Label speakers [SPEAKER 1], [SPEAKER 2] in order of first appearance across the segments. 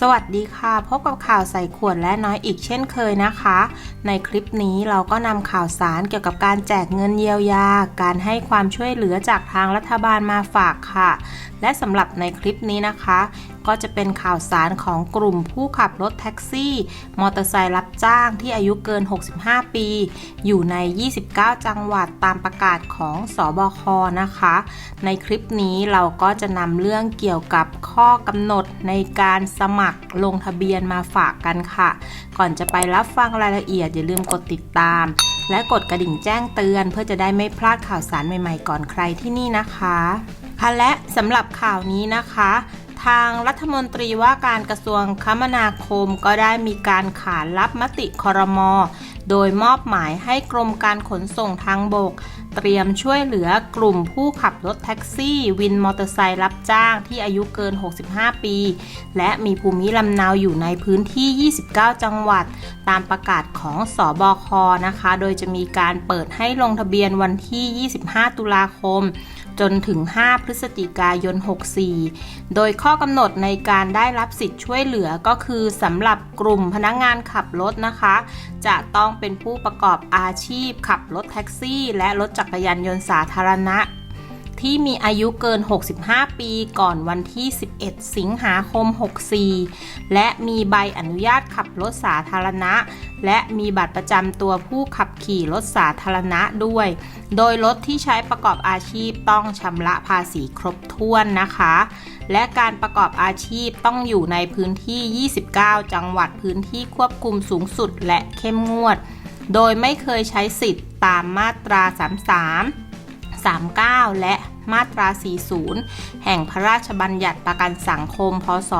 [SPEAKER 1] สวัสดีค่ะพบกับข่าวใส่ขวดและน้อยอีกเช่นเคยนะคะ ในคลิปนี้เราก็นำข่าวสารเกี่ยวกับการแจกเงินเยียวยา การให้ความช่วยเหลือจากทางรัฐบาลมาฝากค่ะ และสำหรับในคลิปนี้นะคะ ก็จะเป็นข่าวสารของกลุ่มผู้ขับรถแท็กซี่ มอเตอร์ไซค์รับจ้างที่อายุเกิน 65 ปี อยู่ใน 29 จังหวัดตามประกาศของสอบคนะคะ ในคลิปนี้เราก็จะนำเรื่องเกี่ยวกับข้อกำหนดในการสมัครลงทะเบียนมาฝากกันค่ะ ก่อนจะไปรับฟังรายละเอียดอย่าลืมกดติดตาม และกดกระดิ่งแจ้งเตือนเพื่อจะได้ไม่พลาดข่าวสารใหม่ๆก่อนใครที่นี่นะคะค่ะและสำหรับข่าวนี้นะคะ ทางรัฐมนตรีว่าการกระทรวงคมนาคมก็ได้มีการขานรับมติครมโดยมอบหมายให้กรมการขนส่งทางบก เตรียมช่วยเหลือกลุ่มผู้ขับรถแท็กซี่ วินมอเตอร์ไซค์รับจ้างที่อายุเกิน 65 ปี และมีภูมิลำเนาอยู่ในพื้นที่ 29 จังหวัด ตามประกาศของสอบคนะคะ โดยจะมีการเปิดให้ลงทะเบียนวันที่ 25 ตุลาคม จนถึง 5 พฤศจิกายน 64 โดยข้อกำหนดในการได้รับสิทธิ์ช่วยเหลือก็คือสำหรับกลุ่มพนักงานขับรถนะคะ จะต้องเป็นผู้ประกอบอาชีพขับรถแท็กซี่ และรถจักรยานยนต์สาธารณะ ที่มีอายุเกิน 65 ปีก่อนวันที่ 11 สิงหาคม 64 และมีใบอนุญาตขับรถสาธารณะ และมีบัตรประจำตัวผู้ขับขี่รถสาธารณะด้วย โดยรถที่ใช้ประกอบอาชีพต้องชำระภาษีครบถ้วนนะคะ และการประกอบอาชีพต้องอยู่ในพื้นที่ 29 จังหวัดพื้นที่ควบคุมสูงสุดและเข้มงวด โดยไม่เคยใช้สิทธิ์ตามมาตรา 33 39 และ มาตรา 40 แห่งพระราชบัญญัติประกันสังคม พศ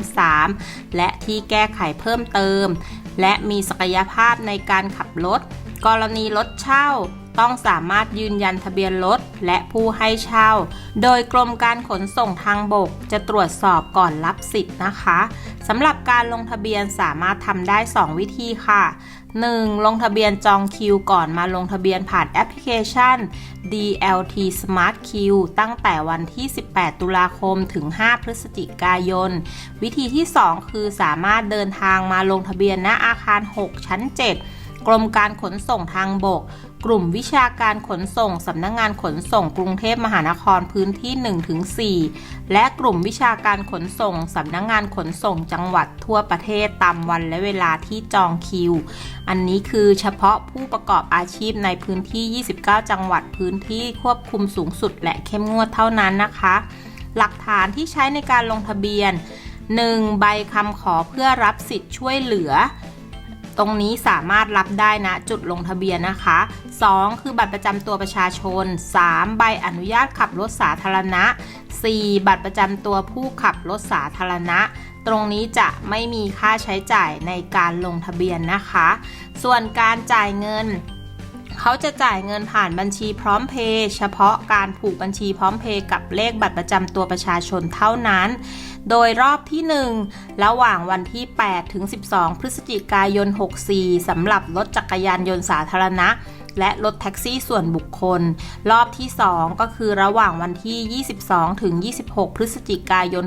[SPEAKER 1] 2533 และที่แก้ไขเพิ่มเติม และมีศักยภาพในการขับรถ กรณีรถเช่า ต้องสามารถยืนยันทะเบียนรถและผู้ให้เช่า โดยกรมการขนส่งทางบกจะตรวจสอบก่อนรับสิทธิ์นะคะสำหรับการลงทะเบียนสามารถทำได้ 2 วิธีค่ะ 1. ลงทะเบียนจองคิวก่อนมาลงทะเบียนผ่านแอปพลิเคชัน DLT Smart Queue ตั้งแต่วันที่ 18 ตุลาคมถึง 5 พฤศจิกายน วิธีที่ 2 คือสามารถเดินทางมาลงทะเบียนณอาคาร 6 ชั้น 7 กรมการขนส่งทางบก กลุ่มวิชาการขนส่งสำนักงงานขนส่งกรุงเทพมหานครพื้นที่ 1-4 และกลุ่มวิชาการขนส่งสำนักงงานขนส่งจังหวัดทั่วประเทศตามวันและเวลาที่จองคิว อันนี้คือเฉพาะผู้ประกอบอาชีพในพื้นที่ 29 จังหวัดพื้นที่ควบคุมสูงสุดและเข้มงวดเท่านั้นนะคะ หลักฐานที่ใช้ในการลงทะเบียน 1. ใบคำขอเพื่อรับสิทธิ์ช่วยเหลือ ตรงนี้สามารถรับได้นะจุดลงทะเบียนนะคะ 2. คือบัตรประจำตัวประชาชน 3. ใบอนุญาตขับรถสาธารณะ 4. บัตรประจำตัวผู้ขับรถสาธารณะ ตรงนี้จะไม่มีค่าใช้จ่ายในการลงทะเบียนนะคะ ส่วนการจ่ายเงิน เขาจะจ่ายเงินผ่านบัญชีพร้อมเพย์เฉพาะการผูกบัญชีพร้อมเพย์กับเลขบัตรประจำตัวประชาชนเท่านั้น โดยรอบที่ 1 ระหว่างวันที่ 8 ถึง 12 พฤศจิกายน 64 สำหรับรถจักรยานยนต์สาธารณะและรถแท็กซี่ส่วนบุคคล รอบที่ 2 ก็คือระหว่างวันที่ 22 ถึง 26 พฤศจิกายน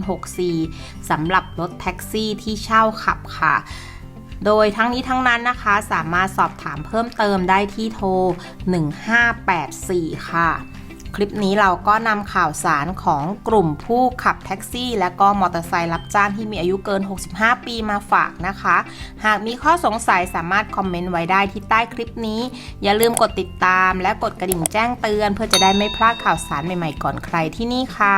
[SPEAKER 1] 64 สำหรับรถแท็กซี่ที่เช่าขับค่ะ โดยทั้งนี้ทั้งนั้นนะคะ สามารถสอบถามเพิ่มเติมได้ที่โทร 1584 ค่ะ คลิปนี้เราก็นำข่าวสารของกลุ่มผู้ขับแท็กซี่ และก็มอเตอร์ไซค์รับจ้างที่มีอายุเกิน 65 ปีมาฝากนะคะ หากมีข้อสงสัยสามารถคอมเมนต์ไว้ได้ที่ใต้คลิปนี้ อย่าลืมกดติดตามและกดกระดิ่งแจ้งเตือน เพื่อจะได้ไม่พลาดข่าวสารใหม่ๆก่อนใครที่นี่ค่ะ